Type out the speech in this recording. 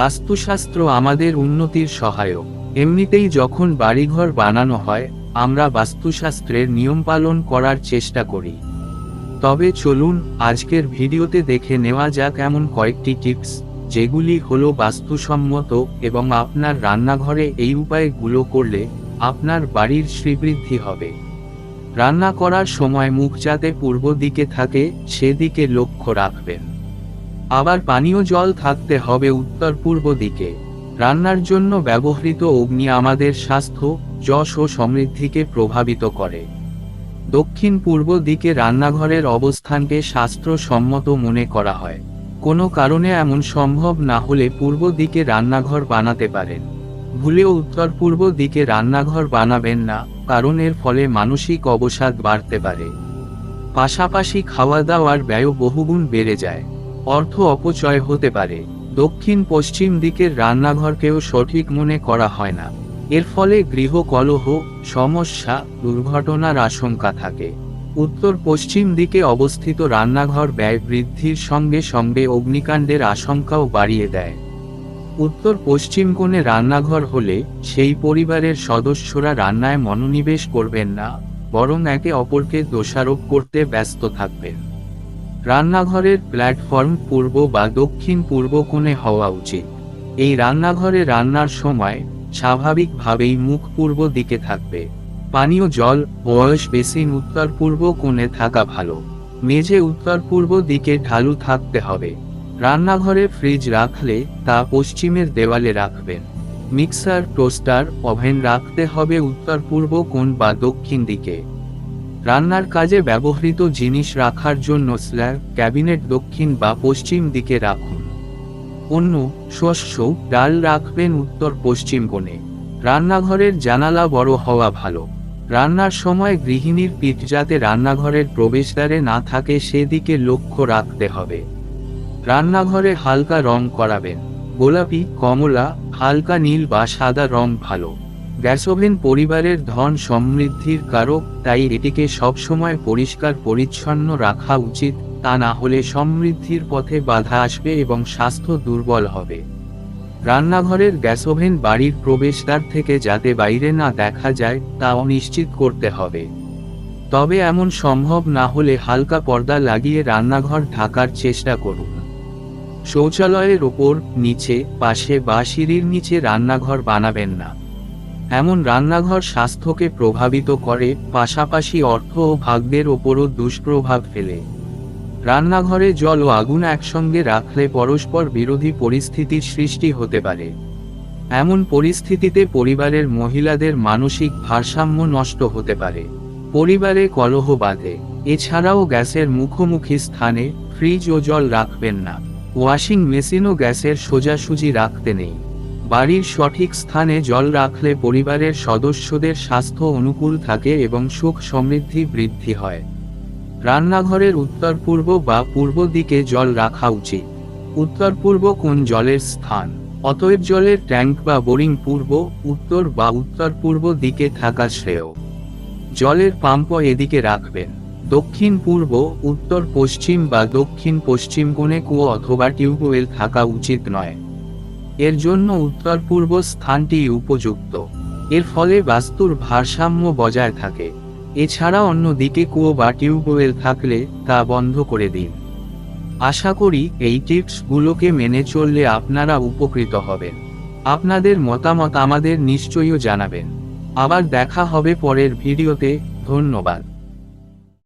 বাস্তুশাস্ত্র আমাদের উন্নতির সহায়ক। এমনিতেই যখন বাড়িঘর বানানো হয়, আমরা বাস্তুশাস্ত্রের নিয়ম পালন করার চেষ্টা করি। তবে চলুন, আজকের ভিডিওতে দেখে নেওয়া যাক এমন কয়েকটি টিপস, যেগুলি হলো বাস্তুসম্মত এবং আপনার রান্নাঘরে এই উপায়গুলো করলে আপনার বাড়ির শ্রীবৃদ্ধি হবে। রান্না করার সময় মুখ যাতে পূর্ব দিকে থাকে, সেদিকে লক্ষ্য রাখবেন। আবার পানীয় জল থাকতে হবে উত্তর পূর্ব দিকে। রান্নার জন্য ব্যবহৃত অগ্নি আমাদের স্বাস্থ্য, যশ ও সমৃদ্ধিকে প্রভাবিত করে। দক্ষিণ পূর্ব দিকে রান্নাঘরের অবস্থানকে শাস্ত্রসম্মত মনে করা হয়। কোনো কারণে এমন সম্ভব না হলে পূর্ব দিকে রান্নাঘর বানাতে পারেন। ভুলেও উত্তর পূর্ব দিকে রান্নাঘর বানাবেন না, কারণ এর ফলে মানসিক অবসাদ বাড়তে পারে। পাশাপাশি খাওয়া দাওয়ার ব্যয় বহুগুণ বেড়ে যায়। অর্থ অপচয় হতে পারে। দক্ষিণ পশ্চিম দিকের রান্নাঘরকেও সঠিক মনে করা হয় না। এর ফলে গৃহ কলহ, সমস্যা, দুর্ঘটনার আশঙ্কা থাকে। উত্তর পশ্চিম দিকে অবস্থিত রান্নাঘর ব্যয় বৃদ্ধির সঙ্গে সঙ্গে অগ্নিকাণ্ডের আশঙ্কাও বাড়িয়ে দেয়। উত্তর পশ্চিম কোণে রান্নাঘর হলে সেই পরিবারের সদস্যরা রান্নায় মনোনিবেশ করবেন না, বরং একে অপরকে দোষারোপ করতে ব্যস্ত থাকবেন। রান্নাঘরের প্ল্যাটফর্ম পূর্ব বা দক্ষিণ পূর্ব কোণে হওয়া উচিত। এই রান্নাঘরে রান্নার সময় স্বাভাবিকভাবেই মুখ পূর্ব দিকে থাকবে। পানীয় জল, বয়স, বেসিন উত্তর পূর্ব কোণে থাকা ভালো। মেঝে উত্তর পূর্ব দিকে ঢালু থাকতে হবে। রান্নাঘরে ফ্রিজ রাখলে তা পশ্চিমের দেওয়ালে রাখবেন। মিক্সার, টোস্টার, ওভেন রাখতে হবে উত্তর পূর্ব কোণ বা দক্ষিণ দিকে। রান্নার কাজে ব্যবহৃত জিনিস রাখার জন্য স্ল্যাব ক্যাবিনেট দক্ষিণ বা পশ্চিম দিকে রাখুন। অন্য শস্য ডাল রাখবেন উত্তর পশ্চিম কোণে। রান্নাঘরের জানালা বড় হওয়া ভালো। রান্নার সময় গৃহিণীর পিঠ যাতে রান্নাঘরের প্রবেশদ্বারে না থাকে সেদিকে লক্ষ্য রাখতে হবে। রান্নাঘরে হালকা রং করাবেন। গোলাপি, কমলা, হালকা নীল বা সাদা রং ভালো। গ্যাস ওভেন পরিবারের ধন সমৃদ্ধির কারক, তাই এটিকে সবসময় পরিষ্কার পরিচ্ছন্ন রাখা উচিত, তা না হলে সমৃদ্ধির পথে বাধা আসবে এবং স্বাস্থ্য দুর্বল হবে। রান্নাঘরের গ্যাস ওভেন বাড়ির প্রবেশদ্বার থেকে যাতে বাইরে না দেখা যায় তাও নিশ্চিত করতে হবে। তবে এমন সম্ভব না হলে হালকা পর্দা লাগিয়ে রান্নাঘর ঢাকার চেষ্টা করুন। শৌচালয়ের ওপর, নিচে, পাশে বা সিঁড়ির নিচে রান্নাঘর বানাবেন না। এমন রান্নাঘর স্বাস্থ্যকে প্রভাবিত করে, পাশাপাশি অর্থ ও ভাগ্যের ওপরও দুষ্প্রভাব ফেলে। রান্নাঘরে জল ও আগুন একসঙ্গে রাখলে পরস্পর বিরোধী পরিস্থিতির সৃষ্টি হতে পারে। এমন পরিস্থিতিতে পরিবারের মহিলাদের মানসিক ভারসাম্য নষ্ট হতে পারে। পরিবারে কলহ বাঁধে। এছাড়াও গ্যাসের মুখোমুখি স্থানে ফ্রিজ ও জল রাখবেন না। ওয়াশিং মেশিনও গ্যাসের সোজাসুজি রাখতে নেই। বাড়ির সঠিক স্থানে জল রাখলে পরিবারের সদস্যদের স্বাস্থ্য অনুকূল থাকে এবং সুখ সমৃদ্ধি বৃদ্ধি হয়। রান্নাঘরের উত্তর পূর্ব বা পূর্ব দিকে জল রাখা উচিত। উত্তর পূর্ব কোন জলের স্থান? অতএব জলের ট্যাঙ্ক বা বোরিং পূর্ব, উত্তর বা উত্তর পূর্ব দিকে থাকা শ্রেয়। জলের পাম্প এদিকে রাখবেন। দক্ষিণ পূর্ব, উত্তর পশ্চিম বা দক্ষিণ পশ্চিম কোণে কুয়ো অথবা টিউবওয়েল থাকা উচিত নয়। এর জন্য উত্তর পূর্ব স্থানটি উপযুক্ত। এর ফলে বাস্তুর ভারসাম্য বজায় থাকে। এছাড়া অন্য দিকে কুয়ো বা টিউবওয়েল থাকলে তা বন্ধ করে দিন। আশা করি এই টিপসগুলোকে মেনে চললে আপনারা উপকৃত হবেন। আপনাদের মতামত আমাদের নিশ্চয়ই জানাবেন। আবার দেখা হবে পরের ভিডিওতে। ধন্যবাদ।